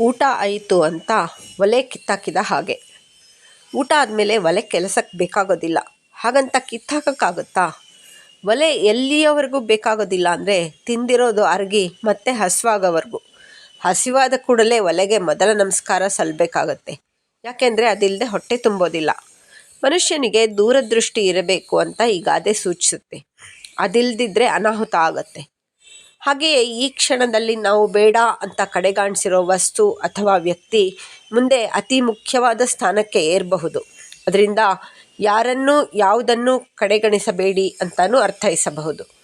ಊಟ ಆಯಿತು ಅಂತ ಒಲೆ ಕಿತ್ತಾಕಿದ ಹಾಗೆ. ಊಟ ಆದಮೇಲೆ ಒಲೆ ಕೆಲಸಕ್ಕೆ ಬೇಕಾಗೋದಿಲ್ಲ. ಹಾಗಂತ ಕಿತ್ತಾಕೋಕ್ಕಾಗುತ್ತಾ? ಒಲೆ ಎಲ್ಲಿಯವರೆಗೂ ಬೇಕಾಗೋದಿಲ್ಲ ಅಂದರೆ ತಿಂದಿರೋದು ಅರಗಿ ಮತ್ತೆ ಹಸಿವಾಗೋವರೆಗೂ. ಹಸಿವಾದ ಕೂಡಲೇ ಒಲೆಗೆ ಮೊದಲ ನಮಸ್ಕಾರ ಸಲ್ಲಬೇಕಾಗತ್ತೆ ಯಾಕೆಂದರೆ ಅದಿಲ್ಲದೆ ಹೊಟ್ಟೆ ತುಂಬೋದಿಲ್ಲ. ಮನುಷ್ಯನಿಗೆ ದೂರದೃಷ್ಟಿ ಇರಬೇಕು ಅಂತ ಈ ಗಾದೆ ಸೂಚಿಸುತ್ತೆ. ಅದಿಲ್ಲದಿದ್ದರೆ ಅನಾಹುತ ಆಗತ್ತೆ. ಹಾಗೆಯೇ ಈ ಕ್ಷಣದಲ್ಲಿ ನಾವು ಬೇಡ ಅಂತ ಕಡೆಗಾಣಿಸಿರೋ ವಸ್ತು ಅಥವಾ ವ್ಯಕ್ತಿ ಮುಂದೆ ಅತಿ ಮುಖ್ಯವಾದ ಸ್ಥಾನಕ್ಕೆ ಏರಬಹುದು. ಅದರಿಂದ ಯಾರನ್ನೂ ಯಾವುದನ್ನು ಕಡೆಗಣಿಸಬೇಡಿ ಅಂತಲೂ ಅರ್ಥೈಸಬಹುದು.